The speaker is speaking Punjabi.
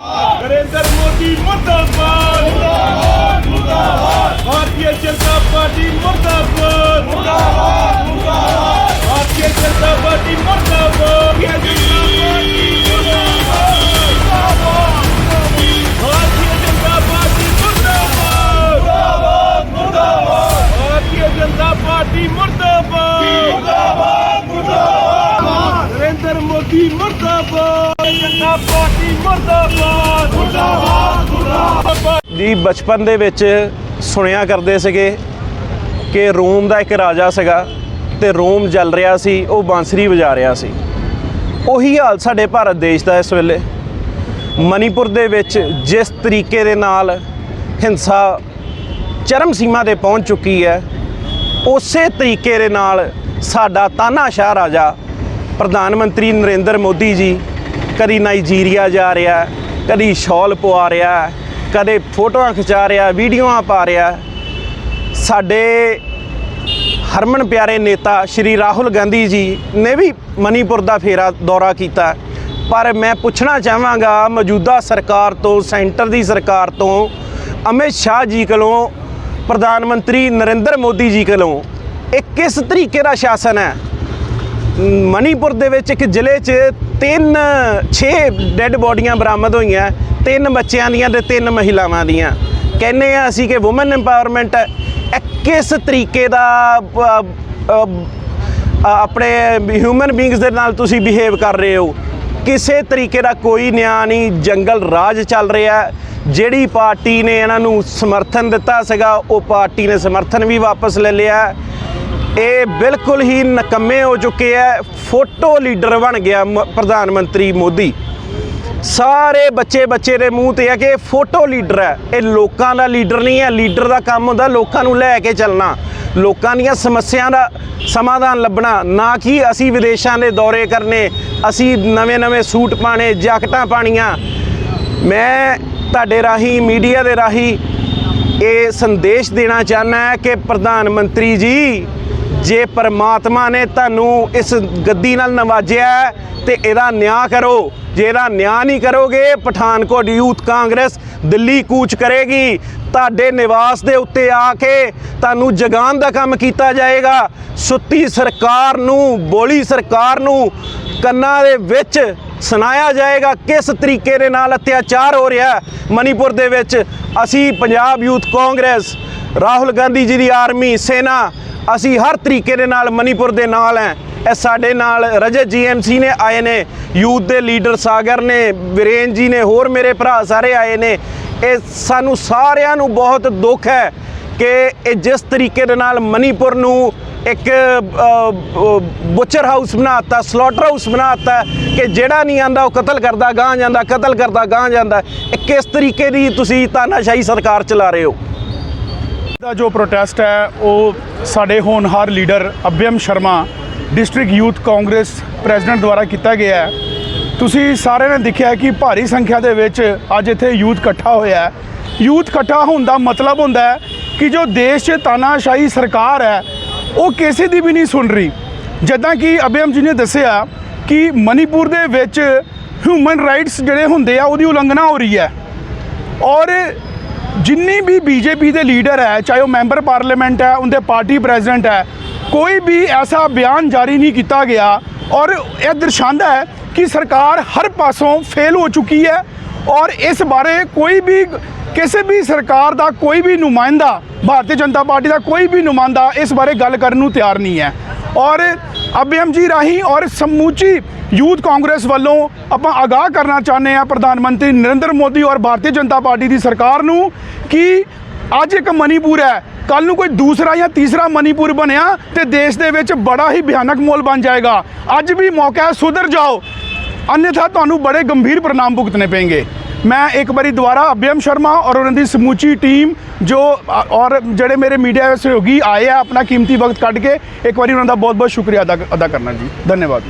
नरेंद्र मोदी मुर्दाबाद मुर्दाबाद मुर्दाबाद भारतीय जनता पार्टी मुर्दाबाद मुर्दाबाद मुर्दाबाद भारतीय जनता पार्टी मुर्दाबाद भारतीय जनता पार्टी मुर्दाबाद मुर्दाबाद मुर्दाबाद भारतीय जनता पार्टी मुर्दाबाद मुर्दाबाद मुर्दाबाद नरेंद्र मोदी मुर्दाबाद ਜੀ, ਬਚਪਨ ਦੇ ਵਿੱਚ ਸੁਣਿਆ ਕਰਦੇ ਸੀਗੇ ਕਿ ਰੋਮ ਦਾ ਇੱਕ ਰਾਜਾ ਸੀਗਾ ਤੇ ਰੋਮ ਜਲ ਰਿਹਾ ਸੀ, ਉਹ ਬਾਂਸਰੀ ਵਜਾ ਰਿਹਾ ਸੀ। ਉਹੀ ਹਾਲ ਸਾਡੇ ਭਾਰਤ ਦੇਸ਼ ਦਾ ਇਸ ਵੇਲੇ। ਮਨੀਪੁਰ ਦੇ ਵਿੱਚ ਜਿਸ ਤਰੀਕੇ ਦੇ ਨਾਲ ਹਿੰਸਾ ਚਰਮ ਸੀਮਾ ਤੇ ਪਹੁੰਚ ਚੁੱਕੀ ਹੈ, ਉਸੇ ਤਰੀਕੇ ਦੇ ਨਾਲ ਸਾਡਾ ਤਾਨਾਸ਼ਾਹ ਰਾਜਾ ਪ੍ਰਧਾਨ ਮੰਤਰੀ ਨਰਿੰਦਰ ਮੋਦੀ ਜੀ ਕਦੀ ਨਾਈਜੀਰੀਆ ਜਾ ਰਿਹਾ, ਕਦੀ ਸ਼ਾਲ ਪਵਾ ਰਿਹਾ, ਕਦੇ ਫੋਟੋਆਂ ਖਿਚਾ ਰਿਹਾ, ਵੀਡੀਓਆਂ ਪਾ ਰਿਹਾ। ਸਾਡੇ ਹਰਮਨ ਪਿਆਰੇ ਨੇਤਾ ਸ਼੍ਰੀ ਰਾਹੁਲ ਗਾਂਧੀ ਜੀ ਨੇ ਵੀ ਮਨੀਪੁਰ ਦਾ ਫੇਰਾ ਦੌਰਾ ਕੀਤਾ। ਪਰ ਮੈਂ ਪੁੱਛਣਾ ਚਾਹਾਂਗਾ, ਮੌਜੂਦਾ ਸਰਕਾਰ ਤੋਂ, ਸੈਂਟਰ ਦੀ ਸਰਕਾਰ ਤੋਂ, ਅਮਿਤ ਸ਼ਾਹ ਜੀ ਕੋਲੋਂ, ਪ੍ਰਧਾਨ ਮੰਤਰੀ ਨਰਿੰਦਰ ਮੋਦੀ ਜੀ ਕੋਲੋਂ, ਇਹ ਕਿਸ ਤਰੀਕੇ ਦਾ ਸ਼ਾਸਨ ਹੈ? ਮਨੀਪੁਰ ਦੇ ਵਿੱਚ ਇੱਕ ਜ਼ਿਲ੍ਹੇ 'ਚ ਤਿੰਨ 6 ਡੈੱਡ ਬੋਡੀਆਂ ਬਰਾਮਦ ਹੋਈਆਂ, ਤਿੰਨ ਬੱਚਿਆਂ ਦੀਆਂ ਤੇ ਤਿੰਨ ਮਹਿਲਾਵਾਂ ਦੀਆਂ। ਕਹਿੰਦੇ ਆ ਅਸੀਂ ਕਿ ਔਮਨ ਐਮਪਾਵਰਮੈਂਟ ਹੈ ਕਿਸ ਤਰੀਕੇ ਦਾ ਆਪਣੇ ਹਿਊਮਨ ਬੀਇੰਗਸ ਦੇ ਨਾਲ ਤੁਸੀਂ ਬਿਹੇਵ ਕਰ ਰਹੇ ਹੋ। ਕਿਸੇ ਤਰੀਕੇ ਦਾ ਕੋਈ ਨਿਆਂ ਨਹੀਂ, ਜੰਗਲ ਰਾਜ ਚੱਲ ਰਿਹਾ। ਜਿਹੜੀ ਪਾਰਟੀ ਨੇ ਇਹਨਾਂ ਨੂੰ ਸਮਰਥਨ ਦਿੱਤਾ ਸੀਗਾ, ਉਹ ਪਾਰਟੀ ਨੇ ਸਮਰਥਨ ਵੀ ਵਾਪਸ ਲੈ ਲਿਆ। ਇਹ ਬਿਲਕੁਲ ਹੀ ਨਕੰਮੇ ਹੋ ਚੁੱਕੇ ਹੈ। ਫੋਟੋ ਲੀਡਰ ਬਣ ਗਿਆ ਮ- ਪ੍ਰਧਾਨ ਮੰਤਰੀ ਮੋਦੀ। ਸਾਰੇ ਬੱਚੇ ਬੱਚੇ ਦੇ ਮੂੰਹ ਤੇ ਹੈ ਕਿ ਇਹ ਫੋਟੋ ਲੀਡਰ ਹੈ। ਇਹ ਲੋਕਾਂ ਦਾ ਲੀਡਰ ਨਹੀਂ ਹੈ। ਲੀਡਰ ਦਾ ਕੰਮ ਹੁੰਦਾ ਲੋਕਾਂ ਨੂੰ ਲੈ ਕੇ ਚੱਲਣਾ। ਲੋਕਾਂ ਦੀਆਂ ਸਮੱਸਿਆ ਦਾ ਸਮਾਧਾਨ ਲੱਭਣਾ। ਨਾ ਕਿ ਅਸੀਂ ਵਿਦੇਸ਼ਾਂ ਦੇ ਦੌਰੇ ਕਰਨੇ। ਅਸੀਂ ਨਵੇਂ-ਨਵੇਂ ਸੂਟ ਪਾਣੇ ਜੈਕਟਾਂ ਪਾਣੀਆਂ ਮੈਂ ਤੁਹਾਡੇ ਰਾਹੀਂ, ਮੀਡੀਆ ਦੇ ਰਾਹੀਂ ਇਹ ਸੰਦੇਸ਼ ਦੇਣਾ ਚਾਹੁੰਦਾ ਹੈ ਕਿ ਪ੍ਰਧਾਨ ਮੰਤਰੀ ਜੀ ਜੇ ਪਰਮਾਤਮਾ ਨੇ ਤੁਹਾਨੂੰ ਇਸ ਗੱਦੀ ਨਾਲ ਨਵਾਜਿਆ ਹੈ, ਤੇ ਇਹਦਾ ਨਿਆਂ ਕਰੋ। ਜੇ ਇਹਦਾ ਨਿਆਂ ਨਹੀਂ ਕਰੋਗੇ, ਪਠਾਨਕੋਟ ਯੂਥ ਕਾਂਗਰਸ ਦਿੱਲੀ ਕੂਚ ਕਰੇਗੀ। ਤੁਹਾਡੇ ਨਿਵਾਸ ਦੇ ਉੱਤੇ ਆ ਕੇ ਤੁਹਾਨੂੰ ਜਗਾਨ ਦਾ ਕੰਮ ਕੀਤਾ ਜਾਏਗਾ। ਸੁੱਤੀ ਸਰਕਾਰ ਨੂੰ, ਬੋਲੀ ਸਰਕਾਰ ਨੂੰ ਕੰਨਾਂ ਦੇ ਵਿੱਚ ਸੁਣਾਇਆ ਜਾਏਗਾ ਕਿਸ ਤਰੀਕੇ ਦੇ ਨਾਲ ਅਤਿਆਚਾਰ ਹੋ ਰਿਹਾ ਹੈ ਮਨੀਪੁਰ ਦੇ ਵਿੱਚ। ਅਸੀਂ ਪੰਜਾਬ ਯੂਥ ਕਾਂਗਰਸ, ਰਾਹੁਲ ਗਾਂਧੀ ਜੀ ਦੀ ਆਰਮੀ ਸੈਨਾ ਅਸੀਂ ਹਰ ਤਰੀਕੇ ਦੇ ਨਾਲ ਮਨੀਪੁਰ ਦੇ ਨਾਲ ਹੈ ਇਹ ਸਾਡੇ ਨਾਲ ਰਜਤ ਜੀਐਮਸੀ ਨੇ ਆਏ ਨੇ, ਯੂਥ ਦੇ ਲੀਡਰ ਸਾਗਰ ਨੇ, ਵਿਰੇਨ ਜੀ ਨੇ, ਹੋਰ ਮੇਰੇ ਭਰਾ ਸਾਰੇ ਆਏ ਨੇ। ਇਹ ਸਾਨੂੰ ਸਾਰਿਆਂ ਨੂੰ ਬਹੁਤ ਦੁੱਖ ਹੈ ਕਿ ਇਹ ਜਿਸ ਤਰੀਕੇ ਦੇ ਨਾਲ ਮਨੀਪੁਰ ਨੂੰ ਇੱਕ ਬੁਚਰ ਹਾਊਸ ਬਣਾਤਾ, ਸਲੋਟਰ ਹਾਊਸ ਬਣਾਤਾ, ਕਿ ਜਿਹੜਾ ਨਹੀਂ ਆਂਦਾ ਉਹ ਕਤਲ ਕਰਦਾ ਗਾਂ ਜਾਂਦਾ, ਕਤਲ ਕਰਦਾ ਗਾਂ ਜਾਂਦਾ। ਇਹ ਕਿਸ ਤਰੀਕੇ ਦੀ ਤੁਸੀਂ ਤਾਨਾਸ਼ਾਹੀ ਸਰਕਾਰ ਚਲਾ ਰਹੇ ਹੋ? ਦਾ ਜੋ ਪ੍ਰੋਟੈਸਟ ਹੈ, ਉਹ ਸਾਡੇ ਹੋਣਹਾਰ leader Abhiam Sharma district youth Congress president ਦੁਆਰਾ ਕੀਤਾ ਗਿਆ ਹੈ। ਤੁਸੀਂ ਸਾਰਿਆਂ ਨੇ ਦੇਖਿਆ ਕਿ ਭਾਰੀ ਸੰਖਿਆ ਦੇ ਵਿੱਚ ਅੱਜ ਇੱਥੇ ਯੂਥ ਇਕੱਠਾ ਹੋਇਆ ਹੈ। ਯੂਥ ਇਕੱਠਾ ਹੋਣ ਦਾ ਮਤਲਬ ਹੁੰਦਾ ਹੈ ਕਿ ਜੋ ਦੇਸ਼ 'ਚ ਤਾਨਾਸ਼ਾਹੀ ਸਰਕਾਰ ਹੈ, ਉਹ ਕਿਸੇ ਦੀ ਵੀ ਨਹੀਂ ਸੁਣ ਰਹੀ। ਜਿੱਦਾਂ ਕਿ ਅਭਿਅਮ ਜੀ ਨੇ ਦੱਸਿਆ ਕਿ ਮਨੀਪੁਰ ਦੇ ਵਿੱਚ ਹਿਊਮਨ ਰਾਈਟਸ ਜਿਹੜੇ ਹੁੰਦੇ ਆ, ਉਹਦੀ ਉਲੰਘਣਾ ਹੋ ਰਹੀ ਹੈ। ਔਰ ਜਿੰਨੀ ਵੀ ਬੀਜੇਪੀ ਦੇ ਲੀਡਰ ਹੈ, ਚਾਹੇ ਉਹ ਮੈਂਬਰ ਪਾਰਲੀਮੈਂਟ ਹੈ, ਉਹਦੇ ਪਾਰਟੀ ਪ੍ਰੈਜ਼ੀਡੈਂਟ ਹੈ, ਕੋਈ ਵੀ ਐਸਾ ਬਿਆਨ ਜਾਰੀ ਨਹੀਂ ਕੀਤਾ ਗਿਆ ਔਰ ਇਹ ਦਰਸਾਉਂਦਾ ਹੈ ਕਿ ਸਰਕਾਰ ਹਰ ਪਾਸੋਂ ਫੇਲ ਹੋ ਚੁੱਕੀ ਹੈ ਔਰ ਇਸ ਬਾਰੇ ਕੋਈ ਵੀ ਕਿਸੇ ਵੀ ਸਰਕਾਰ ਦਾ ਕੋਈ ਵੀ ਨੁਮਾਇੰਦਾ, ਭਾਰਤੀ ਜਨਤਾ ਪਾਰਟੀ ਦਾ ਕੋਈ ਵੀ ਨੁਮਾਇੰਦਾ ਇਸ ਬਾਰੇ ਗੱਲ ਕਰਨ ਨੂੰ ਤਿਆਰ ਨਹੀਂ ਹੈ। ਔਰ ਅਭਿਅਮ ਜੀ ਰਾਹੀਂ ਔਰ ਸਮੂਚੀ ਯੂਥ ਕਾਂਗਰਸ ਵੱਲੋਂ ਆਪਾਂ ਆਗਾਹ ਕਰਨਾ ਚਾਹੁੰਦੇ ਆ ਪ੍ਰਧਾਨ ਮੰਤਰੀ ਨਰਿੰਦਰ ਮੋਦੀ ਔਰ ਭਾਰਤੀ ਜਨਤਾ ਪਾਰਟੀ ਦੀ ਸਰਕਾਰ ਨੂੰ ਕਿ ਅੱਜ ਇੱਕ ਮਨੀਪੁਰ ਹੈ ਕੱਲ ਨੂੰ ਕੋਈ ਦੂਸਰਾ ਜਾਂ ਤੀਸਰਾ ਮਨੀਪੁਰ ਬਣਿਆ ਤੇ ਦੇਸ਼ ਦੇ ਵਿੱਚ ਬੜਾ ਹੀ ਭਿਆਨਕ ਮੋਲ ਬਣ ਜਾਏਗਾ। ਅੱਜ ਵੀ ਮੌਕਾ ਹੈ, ਸੁਧਰ ਜਾਓ। ਅਨਿਥਾ ਤੁਹਾਨੂੰ ਬੜੇ ਗੰਭੀਰ ਪ੍ਰਣਾਮ ਭੁਗਤਣੇ ਪੈਣਗੇ ਮੈਂ ਇੱਕ ਵਾਰੀ ਦੁਬਾਰਾ ਅਭਿਅਮ ਸ਼ਰਮਾ ਔਰ ਉਹਨਾਂ ਦੀ ਸਮੂਚੀ ਟੀਮ ਜੋ ਔਰ ਜਿਹੜੇ ਮੇਰੇ ਮੀਡੀਆ ਸਹਿਯੋਗੀ ਆਏ ਆ ਆਪਣਾ ਕੀਮਤੀ ਵਕਤ ਕੱਢ ਕੇ, ਇੱਕ ਵਾਰੀ ਉਹਨਾਂ ਦਾ ਬਹੁਤ ਬਹੁਤ ਸ਼ੁਕਰੀਆ ਅਦਾ ਅਦਾ ਕਰਨਾ ਜੀ। ਧੰਨਵਾਦ।